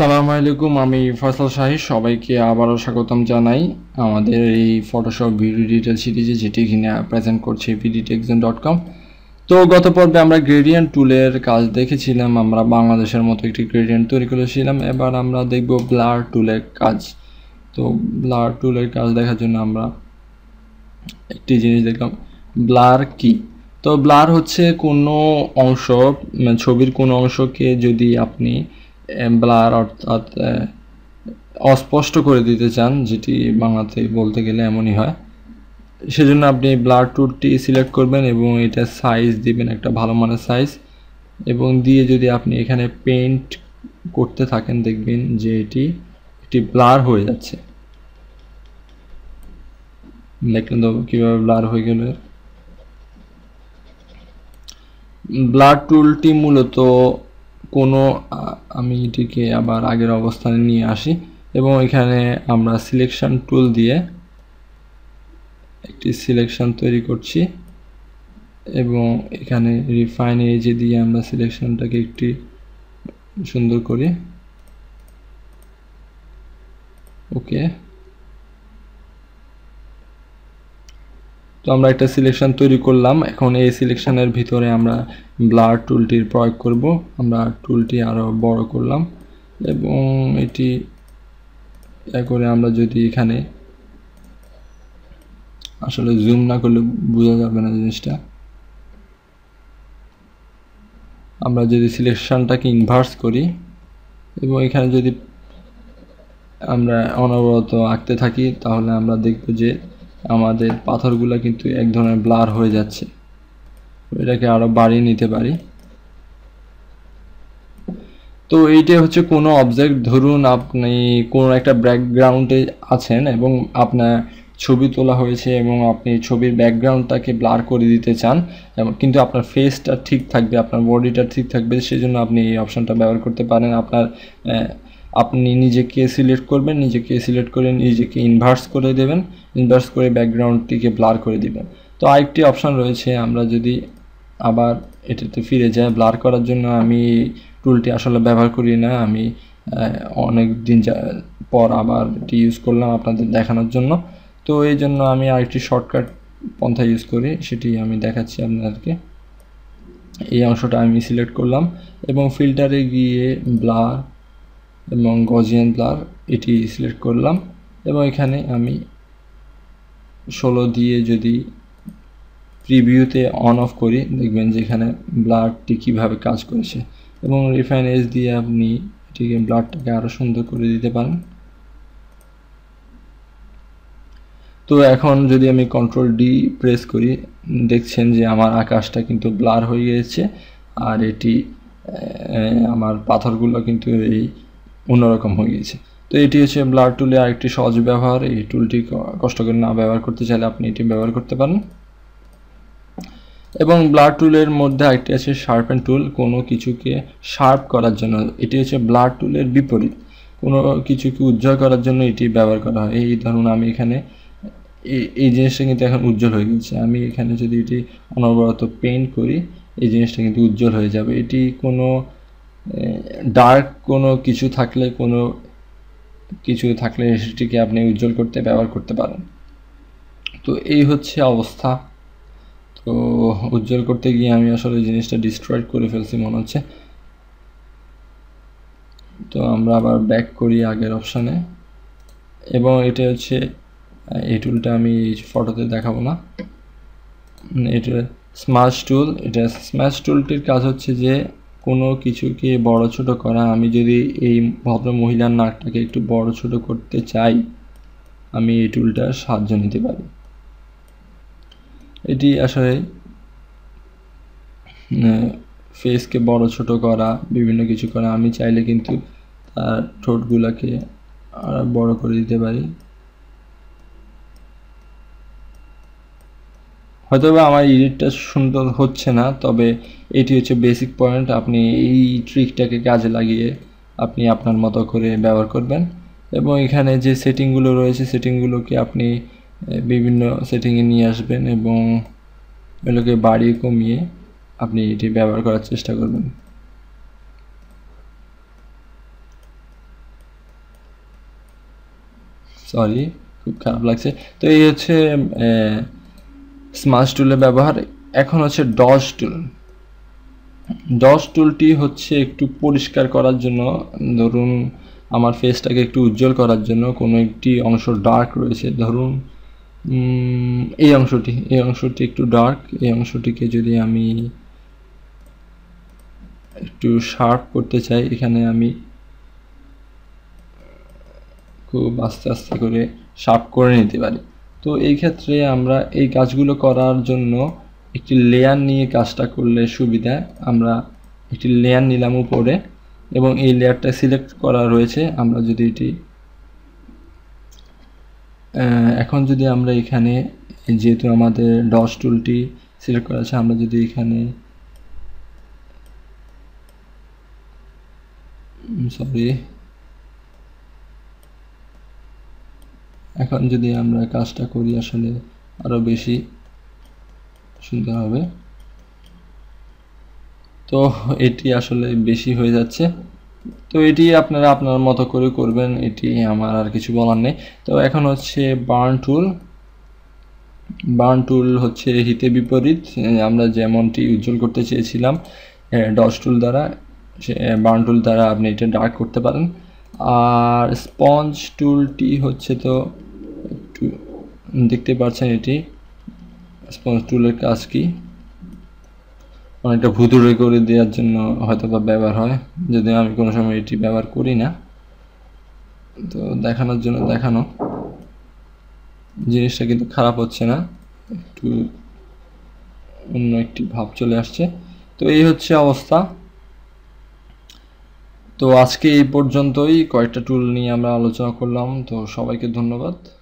আসসালামু আলাইকুম, আমি ফয়সাল শাহী, সবাইকে আবারও স্বাগতম জানাই। আমাদের এই ফটোশপ ভিডিও ডিটেল সিরিজে যেটি কিনে প্রেজেন্ট করছে ভিডিটেক্সন ডট কম তো গত পর্বে আমরা গ্রেডিয়েন্ট টুলের কাজ দেখেছিলাম, আমরা বাংলাদেশের মতো একটি গ্রেডিয়েন্ট তৈরি করেছিলাম। এবার আমরা দেখব ব্লার টুলের কাজ। তো ব্লার টুলের কাজ দেখার জন্য আমরা একটি জিনিস দেখলাম ব্লার কি? তো ব্লার হচ্ছে কোনো অংশ মানে ছবির কোনো অংশকে যদি আপনি ব্লার অর্থাৎ অস্পষ্ট করে দিতে চান, যেটি বাংলাতে বলতে গেলে এমনই হয়। সেজন্য আপনি ব্লার টুলটি সিলেক্ট করবেন এবং এটা সাইজ দিবেন, একটা ভালো মানের সাইজ। এবং দিয়ে যদি আপনি এখানে পেন্ট করতে থাকেন, দেখবেন যে এটি একটি ব্লার হয়ে যাচ্ছে। দেখলেন তো কীভাবে ব্লার হয়ে গেল ব্লার টুলটি মূলত কোনো আমি এটিকে আবার আগের অবস্থানে নিয়ে আসি এবং এখানে আমরা সিলেকশন টুল দিয়ে একটি সিলেকশন তৈরি করছি এবং এখানে রিফাইন এজে দিয়ে আমরা সিলেকশনটাকে একটি সুন্দর করি। ওকে। তো আমরা একটা সিলেকশন তৈরি করলাম। এখন এই সিলেকশনের ভিতরে আমরা ব্লার টুলটির প্রয়োগ করব। আমরা টুলটি আরও বড় করলাম এবং এটি করে আমরা যদি এখানে আসলে জুম না করলে বোঝা যাবে না জিনিসটা। আমরা যদি সিলেকশনটাকে ইনভার্স করি এবং এখানে যদি আমরা অনবরত আঁকতে থাকি, তাহলে আমরা দেখব যে আমাদের পাথরগুলো কিন্তু এক ধরনের ব্লার হয়ে যাচ্ছে। এটাকে আরও বাড়িয়ে নিতে পারি। তো এইটা হচ্ছে কোনো অবজেক্ট ধরুন আপনি কোনো একটা ব্যাকগ্রাউন্ডে আছেন এবং আপনার ছবি তোলা হয়েছে এবং আপনি ছবির ব্যাকগ্রাউন্ডটাকে ব্লার করে দিতে চান কিন্তু আপনার ফেসটা ঠিক থাকবে, আপনার বডিটা ঠিক থাকবে, সেজন্য আপনি এই অপশানটা ব্যবহার করতে পারেন। আপনার আপনি নিজেকে সিলেক্ট করবেন, নিজেকে সিলেক্ট করে নিজেকে ইনভার্স করে দেবেন ইনভার্স করে ব্যাকগ্রাউন্ডটিকে ব্লার করে দিবেন। তো আরেকটি অপশান রয়েছে, আমরা যদি আবার এটাতে ফিরে যাই ব্লার করার জন্য আমি টুলটি আসলে ব্যবহার করি না, আমি অনেক দিন পর আবার এটি ইউজ করলাম আপনাদের দেখানোর জন্য। তো এই জন্য আমি আরেকটি শর্টকাট পন্থা ইউজ করি, সেটি আমি দেখাচ্ছি আপনাদেরকে। এই অংশটা আমি সিলেক্ট করলাম এবং ফিল্টারে গিয়ে ব্লার এবং গজিয়ান ব্লার এটি সিলেক্ট করলাম এবং এখানে আমি ষোলো দিয়ে যদি প্রিভিউতে অন অফ করি, দেখবেন যে এখানে ব্লাডটি কীভাবে কাজ করেছে এবং রিফাইন এজ দিয়ে আপনি এটিকে ব্লাডটাকে আরও সুন্দর করে দিতে পারেন। তো এখন যদি আমি কন্ট্রোল ডি প্রেস করি, দেখছেন যে আমার আকাশটা কিন্তু ব্লার হয়ে গিয়েছে আর এটি আমার পাথরগুলো কিন্তু এই অন্যরকম হয়ে গিয়েছে। তো এটি হচ্ছে ব্লার টুলে আরেকটি সহজ ব্যবহার। এই টুলটি কষ্ট করে না ব্যবহার করতে চাইলে আপনি এটি ব্যবহার করতে পারেন। এবং ব্লার টুলের মধ্যে আরেকটি আছে শার্পেন টুল। কোনো কিছুকে শার্প করার জন্য, এটি হচ্ছে ব্লার টুলের বিপরীত। কোনো কিছুকে উজ্জ্বল করার জন্য এটি ব্যবহার করা হয়। এই ধরুন আমি এখানে, এই জিনিসটা কিন্তু এখন উজ্জ্বল হয়ে গেছে আমি এখানে যদি এটি অনবরত পেন্ট করি, এই জিনিসটা কিন্তু উজ্জ্বল হয়ে যাবে। এটি কোনো ডার্ক কোনো কিছু থাকলে, কোনো কিছু থাকলে সেটিকে আপনি উজ্জ্বল করতে, ব্যবহার করতে পারেন। তো এই হচ্ছে অবস্থা। তো উজ্জ্বল করতে গিয়ে আমি আসলে জিনিসটা ডিস্ট্রয়েড করে ফেলছি, মনে হচ্ছে। তো আমরা আবার ব্যাক করি আগের অপশানে এবং এটা হচ্ছে, এই টুলটা আমি ফটোতে দেখাবো না। এটা স্মাশ টুল এটা স্ম্যাশ টুলটির কাজ হচ্ছে যে কোনো কিছুকে বড় ছোট করা, আমি যদি এই ভদ্র মহিলার নাকটাকে একটু বড় ছোট করতে চাই, আমি এই টুলটার সাহায্য নিতে পারি। এটি আসলে ফেসকে বড় ছোট করা, বিভিন্ন কিছু করা, আমি চাইলে কিন্তু তার ঠোঁটগুলোকে আর বড় করে দিতে পারি। হয়তো বা আমার এডিটটা সুন্দর হচ্ছে না, তবে এটি হচ্ছে বেসিক পয়েন্ট আপনি এই ট্রিকটাকে কাজে লাগিয়ে আপনি আপনার মতো করে ব্যবহার করবেন। এবং এখানে যে সেটিংগুলো রয়েছে, সেটিংগুলোকে আপনি বিভিন্ন সেটিংয়ে নিয়ে আসবেন এবং এগুলোকে বাড়িয়ে কমিয়ে আপনি এটি ব্যবহার করার চেষ্টা করবেন। সরি খুব খারাপ লাগছে। তো এই হচ্ছে স্মার্ট টুলের ব্যবহার, এখন হচ্ছে ডস টুল। ডস টুলটি হচ্ছে একটু পরিষ্কার করার জন্য, ধরুন আমার ফেসটাকে একটু উজ্জ্বল করার জন্য কোনো একটি অংশ ডার্ক রয়েছে, ধরুন এই অংশটি এই অংশটি একটু ডার্ক এই অংশটিকে যদি আমি একটু শার্প করতে চাই, এখানে আমি খুব আস্তে আস্তে করে শার্প করে নিতে পারি। তো এই ক্ষেত্রে আমরা এই কাজগুলো করার জন্য একটি লেয়ার নিয়ে কাজটা করলে সুবিধা, আমরা একটি লেয়ার নিলাম উপরে এবং এই লেয়ারটা সিলেক্ট করা রয়েছে। আমরা যদি এটি এখন যদি আমরা এখানে যেহেতু আমাদের ডস টুলটি সিলেক্ট করা আছে, আমরা যদি এখানে সরি এখন যদি আমরা কাজটা করি আসলে আরও বেশি, সুন্দর হবে। তো এটি আসলে বেশি হয়ে যাচ্ছে। তো এটি আপনারা আপনার মতো করে করবেন, এটি আমার আর কিছু বলার নেই। তো এখন হচ্ছে বার্ন টুল বার্ন টুল হচ্ছে হিতে বিপরীত। আমরা যেমনটি উজ্জ্বল করতে চেয়েছিলাম ডস টুল দ্বারা, সে বার্ন টুল দ্বারা আপনি এটা ডার্ক করতে পারেন। আর স্পঞ্জ টুলটি হচ্ছে তো দেখতে পাচ্ছেন এটি। স্পঞ্জ টুলের কাজ কি? অনেকটা ভুতুড়ে করে দেওয়ার জন্য হয়তো বা ব্যবহার হয়। যদি আমি কোনো সময় এটি ব্যবহার করি না। তো দেখানোর জন্য দেখানো। জিনিসটা কিন্তু খারাপ হচ্ছে না। একটু অন্য একটি ভাব চলে আসছে। তো এই হচ্ছে অবস্থা। তো আজকে এই পর্যন্তই। কয়েকটা টুল নিয়ে আমরা আলোচনা করলাম। তো সবাইকে ধন্যবাদ।